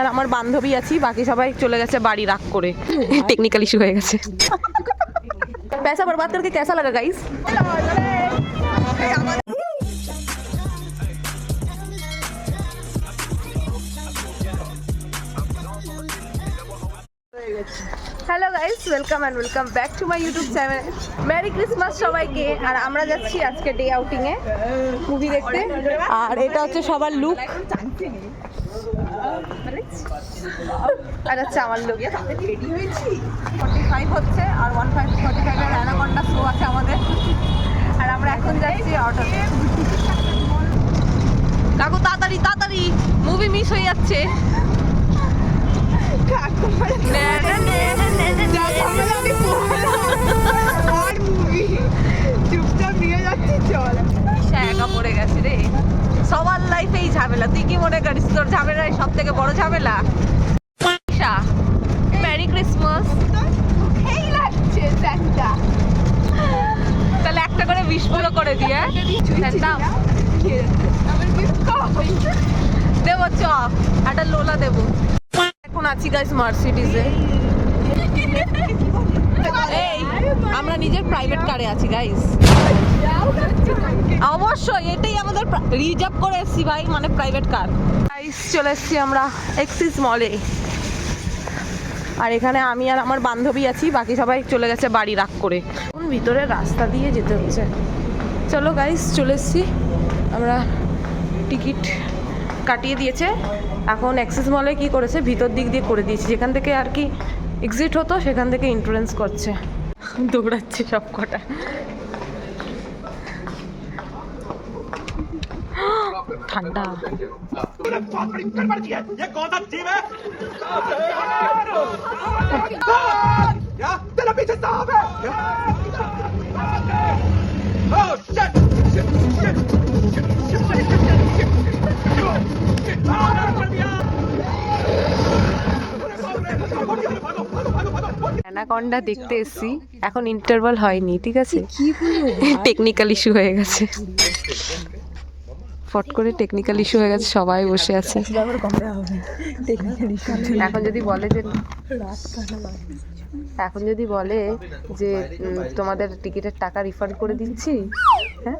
আর আমার বান্ধবী আছি বাকি সবাই চলে গেছে বাড়ি রাগ করে টেকনিক্যাল ইস্যু হয়ে গেছে पैसा बर्बाद करके कैसा लगा guys hello guys welcome and welcome back to my YouTube channel merry Christmas সবাইকে আর আমরা যাচ্ছি আজকে ডে আউটিং এ মুভি দেখতে আর এটা হচ্ছে সবার লুক আর হচ্ছে আমার লুক। রেডি হয়েছি। ফর্টি ফাইভ হচ্ছে আর ওয়ান ফাইভ ফর্টি ফাইভের অ্যানাকন্ডা শো আছে আমাদের। আর আমরা এখন যাচ্ছি অটোতে কাকু তাড়াতাড়ি তাড়াতাড়ি। মুভি মিস হয়ে যাচ্ছে। নে, সবার লাইফে এই ঝামেলা। তুই কি মনে করিস? তোর ঝামেলাই সব থেকে বড় ঝামেলা? মেরি ক্রিসমাস তাহলে একটা করে বিশ পুরো করে দিয়ে দাম দেবো চ। একটা লোলা দেবো। এখন আছি গাইস মার্সিডিজে এই। আমরা নিজের প্রাইভেট কারে আছি গাইস অবশ্যই, এটাই আমাদের রিজার্ভ করে এসেছি ভাই মানে প্রাইভেট কার চলে এসেছি আমরা এক্সিস মলে আর এখানে আমি আর আমার বান্ধবী আছি, বাকি সবাই চলে গেছে বাড়ি রাগ করে। ভিতরে রাস্তা দিয়ে যেতে হচ্ছে? চলো গাইস চলে এসেছি। আমরা টিকিট কাটিয়ে দিয়েছে। এখন অ্যাক্সেস মলে কি করেছে? ভিতর দিক দিয়ে করে দিয়েছে। যেখান থেকে আর কি এক্সিট হতো, সেখান থেকে ইন্স্যুরেন্স করছে। দৌড়াচ্ছে সব কটা भागो। অ্যানাকন্ডা দেখতে এসছি। এখন ইন্টারভাল হয়নি ঠিক আছে? টেকনিক্যাল ইস্যু হয়ে গেছে। ফট করে টেকনিক্যাল ইস্যু হয়ে গেছে সবাই বসে আছে এখন যদি বলে যে এখন যদি বলে যে উম, তোমাদের টিকিটের টাকা রিফান্ড করে দিচ্ছি হ্যাঁ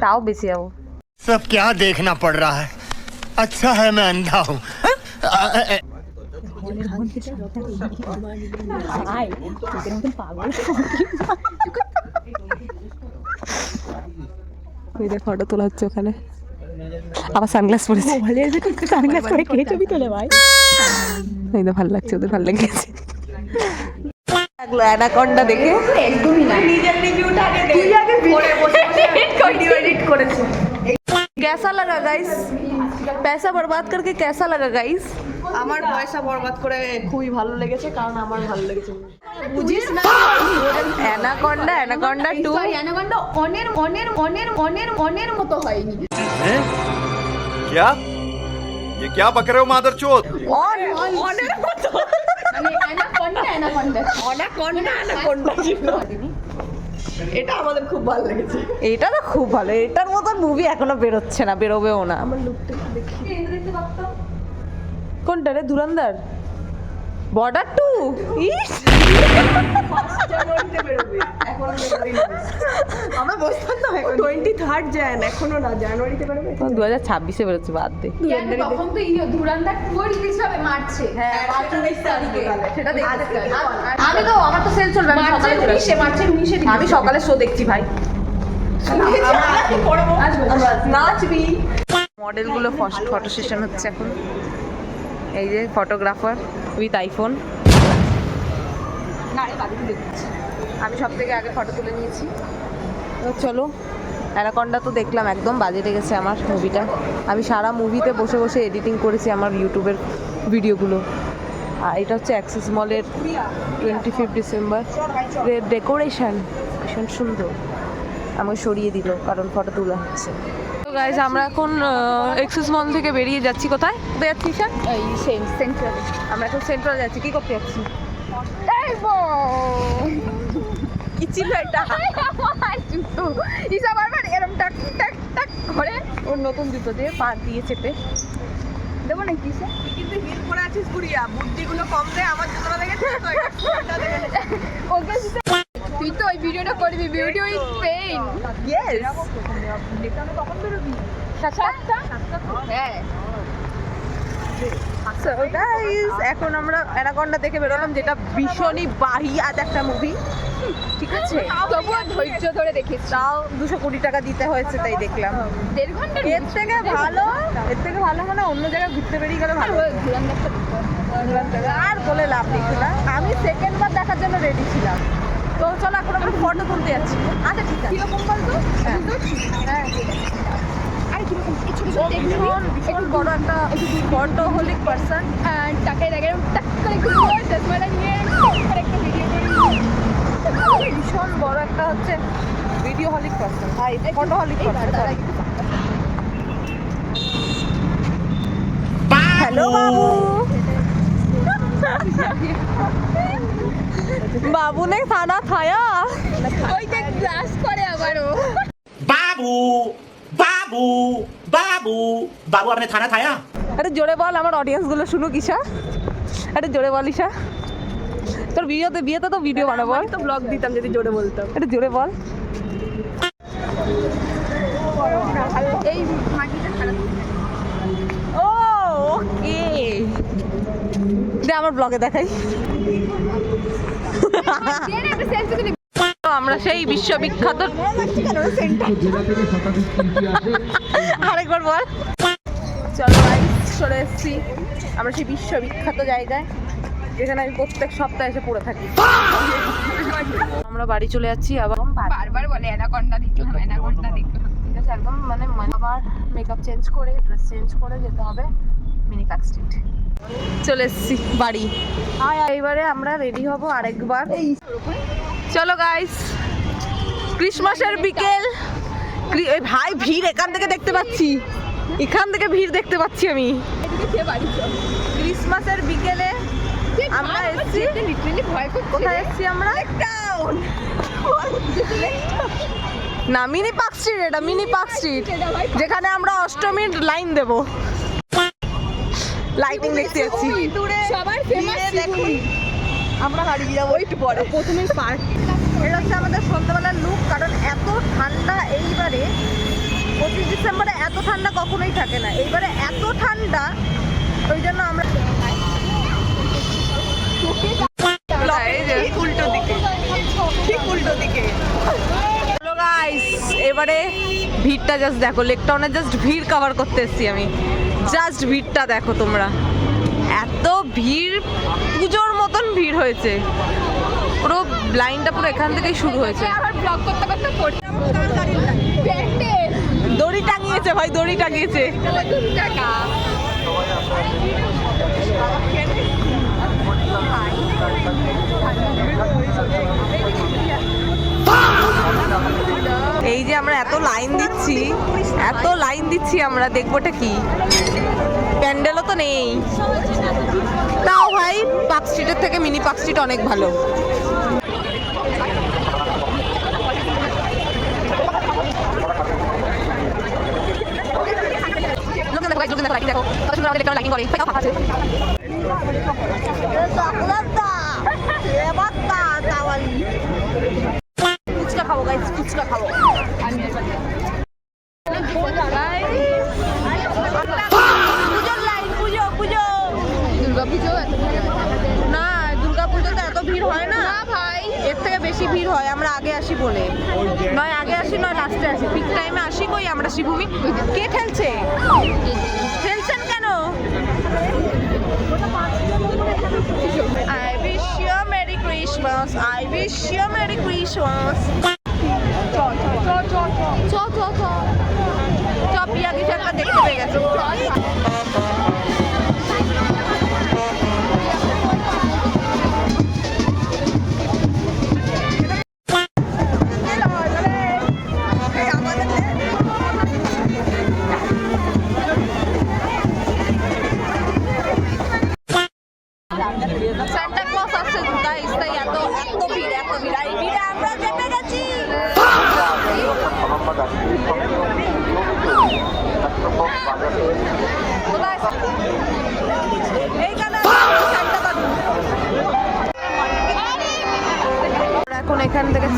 তাও বেঁচে যাবো सब क्या देखना पड़ रहा है अच्छा है मैं अंधा हूँ ওই দেখ ফটো তোলা হচ্ছে ওখানে আবার সানগ্লাস পরেছে সানগ্লাস পরে কে ছবি তোলে ভাই এই তো ভালো লাগছে ওদের ভালো লেগেছে লাগলো অ্যানাকন্ডা দেখে कैसा लगा गाइस पैसा बर्बाद करके कैसा लगा गाइस আমার পয়সা বরবাদ করে খুবই ভালো লেগেছে কারণ আমার ভালো লেগেছে বুঝিস না অ্যানাকন্ডা অ্যানাকন্ডা টু অ্যানাকন্ডা অনের অনের অনের অনের অনের মতো হয়নি क्या ये क्या बक रहे हो मादर चोत অন অনের মতো মানে অ্যানাকন্ডা অ্যানাকন্ডা অ্যানাকন্ডা অ্যানাকন্ডা এটা আমাদের খুব ভালো লেগেছে এটা তো খুব ভালো এটার মতন মুভি এখনো বেরোচ্ছে না বেরোবেও না কোনটা রে ধুরন্ধর বর্ডার টু ইস আমরা বসতাম তো টোয়েন্টি থার্ড জ্যান এখনও না জানুয়ারিতে বেরোবে? দু হাজার ছাব্বিশে বেরোচ্ছে বাদ দে। তখন তো ইয়ে ধুরান্দার টু রিলিজ হবে মার্চে। হ্যাঁ মার্চের তারিখে। সেটা দেখতে আমি তো আমার তো সেল চলবে আমি মার্চের সকালে উনিশে মার্চের উনিশে আমি সকালে শো দেখছি ভাই। নাচবি। মডেলগুলো ফটো সেশন হচ্ছে এখন। এই যে ফটোগ্রাফার উইথ আইফোন আমি সব থেকে আগে ফটো তুলে নিয়েছি। তো চলো অ্যানাকন্ডা তো দেখলাম একদম বাজে লেগেছে আমার মুভিটা আমি সারা মুভিতে বসে বসে এডিটিং করেছি আমার ইউটিউবের ভিডিওগুলো আর এটা হচ্ছে অ্যাক্সেস মলের টোয়েন্টি ফিফ ডিসেম্বর ডেকোরেশন ভীষণ সুন্দর। আমাকে সরিয়ে দিল কারণ ফটো তোলা হচ্ছে। গাইজ আমরা এখন এক্সেস মল থেকে বেরিয়ে যাচ্ছি। কোথায়? কোথায় যাচ্ছি ঈশা এই সেম সেন্ট্রাল আমরা এখন সেন্ট্রাল যাচ্ছি। কি করতে যাচ্ছি? কি ছিল এটা? জুতো ইসা বারবার এরম টাক টাক টাক করে। ওর নতুন জুতো দিয়ে পা দিয়ে চেপে। দেবো না কিসে তুই কিন্তু হিল পরে আছিস গুড়িয়া বুদ্ধিগুলো কম দেয় আমার জুতোটা দেখেছিস? তো ওকে তুই তো ওই ভিডিওটা করবি বিউটি উইথ পেইন ইয়েস সাতটা? হ্যাঁ। সো গাইস এখন আমরা অ্যানাকন্ডা দেখে বেরোলাম যেটা ভীষণই বাহিয়াত একটা মুভি ঠিক আছে? তবুও ধৈর্য ধরে দেখেছি তাও দুশো কুড়ি টাকা দিতে হয়েছে তাই দেখলাম। দেড় ঘণ্টা এর থেকে ভালো এর থেকে ভালো মানে অন্য জায়গায় ঘুরতে বেরিয়ে গেলে ভালো। আর বলে লাভ নেই না আমি সেকেন্ড বার দেখার জন্য রেডি ছিলাম। তো চলো এখন আমরা ফটো তুলতে যাচ্ছি। আচ্ছা ঠিক আছে। কীরকম বলতো? হ্যাঁ। হ্যাঁ আরে কীরকম? বড় একটা ফটো হোলিক পার্সন টাকায় দেখে টাক করে ঘুরবো চশমাটা নিয়ে একটা ভিডিও করি। ভীষণ বড় একটা হচ্ছে videoholic person hi photoholic person hello বাবু! বাবুনে থানা থায়া ওই ক্লাস করে আবারও। বাবু বাবু বাবু বাবু আপনি থানা থায়া আরে জোরে বল আমার অডিয়েন্সগুলো শুনুক ঈশা। আরে জোরে বল ঈশা। তোর ভিডিওতে বিয়েতে তো ভিডিও বানাবো। তো ব্লগ দিতাম যদি জোরে বলতাম। আরে জোরে বল। এই মাগিটা দে আমার ব্লগে দেখাই। আমরা সেই বিশ্ববিখ্যাত আরেকবার বল। চলো চলে এসেছি। আমরা সেই বিশ্ববিখ্যাত জায়গায় যেখানে আমি প্রত্যেক সপ্তাহে এসে পড়ে থাকি। আমরা বাড়ি চলে যাচ্ছি আবার। বারবার বলে অ্যানাকন্ডা দেখলাম অ্যানাকন্ডা দেখলাম ঠিক আছে একদম মানে মানে আবার মেকআপ চেঞ্জ করে ড্রেস চেঞ্জ করে যেতে হবে মিনি স্ট্রিট চলে এসেছি বাড়ি। এবারে আমরা রেডি হব আরেকবার। চলো গাইস ক্রিসমাসের বিকেল। ভাই ভিড় এখান থেকে দেখতে পাচ্ছি। এখান থেকে ভিড় দেখতে পাচ্ছি আমি। ক্রিসমাসের বিকেলে আমরা এসেছি। কোথায় এসেছি আমরা? না মিনি পার্ক স্ট্রিট এটা মিনি পার্ক স্ট্রিট। যেখানে আমরা অষ্টমীর লাইন দেব। লাইটিং দেখতে যাচ্ছি। সবার ফেমাস আমরা হারিয়ে যাব। একটু পরে। প্রথমেই পার্ক এটা হচ্ছে আমাদের সন্ধ্যাবেলার লুক কারণ এত ঠান্ডা এইবারে পঁচিশ ডিসেম্বরে এত ঠান্ডা কখনোই থাকে না। এইবারে এত ঠান্ডা ওই জন্য আমরা উল্টো দিকে। ঠিক উল্টো দিকে। হ্যালো গাইস এবারে ভিড়টা জাস্ট দেখো লেক টাউনে জাস্ট ভিড় কভার করতে এসেছি আমি। জাস্ট ভিড়টা দেখো তোমরা। এত ভিড়, পুজোর মতন ভিড় হয়েছে। পুরো লাইনটা পুরো এখান থেকেই শুরু হয়েছে। দড়ি টাঙিয়েছে ভাই, দড়ি টাঙিয়েছে। টাকা এত লাইন দিচ্ছি এত লাইন দিচ্ছি আমরা দেখবোটা কি? প্যান্ডেলও তো নেই। তাও ভাই পার্ক স্ট্রিটের থেকে মিনি পার্ক স্ট্রিট অনেক ভালো। লোকজন দেখো দেখো, lighting করে। ফাঁকা ফাঁকা আছে। ফুচকা খাব গাইস ফুচকা খাব পুজোর লাইন পুজো পুজো দুর্গা পুজো এত ভালো না দুর্গা পুজোতে এত ভিড় হয় না? না ভাই। এর থেকে বেশি ভিড় হয় আমরা আগে আসি বলে। নয় আগে আসি নয় লাস্টে আসি। পিক টাইমে আসি কই? আমরা শিবভূমি। কে খেলছে খেলছেন কেন? I wish you a Merry Christmas. I wish you a Merry Christmas.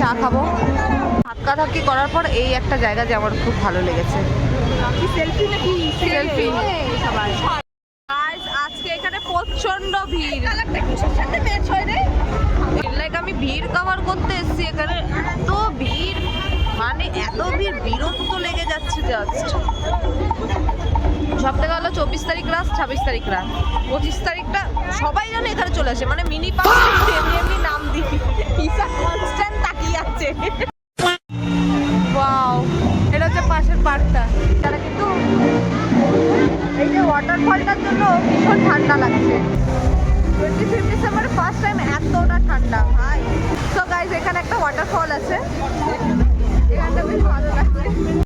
চা খাব। ধাক্কা ধাক্কাধাক্কি করার পর এই একটা জায়গা যে আমার খুব ভালো লেগেছে। সেলফি নাকি? Selfie। সবাই। আজকে এখানে প্রচণ্ড ভিড়। লাইক আমি ভিড় কভার করতে এসেছি এখানে। এত ভিড়। মানে এত ভিড় বিরক্ত লেগে যাচ্ছে জাস্ট সব থেকে হলো চব্বিশ তারিখ রাত ছাব্বিশ তারিখ রাত। পঁচিশ তারিখটা সবাই জানে এখানে চলে আসে মানে মিনি পাস এমনি এমনি নাম দিই ঈশা কনস্ট্যান্ট তাকিয়ে আছে। ওয়াও এটা হচ্ছে পাশের পার্কটা তারা কিন্তু এই যে ওয়াটারফলটার জন্য ভীষণ ঠান্ডা লাগছে। Twenty fifth December first time এতটা ঠান্ডা ভাই। তো গাইজ এখানে একটা ওয়াটারফল আছে। এখানটা বেশ ভালো লাগছে।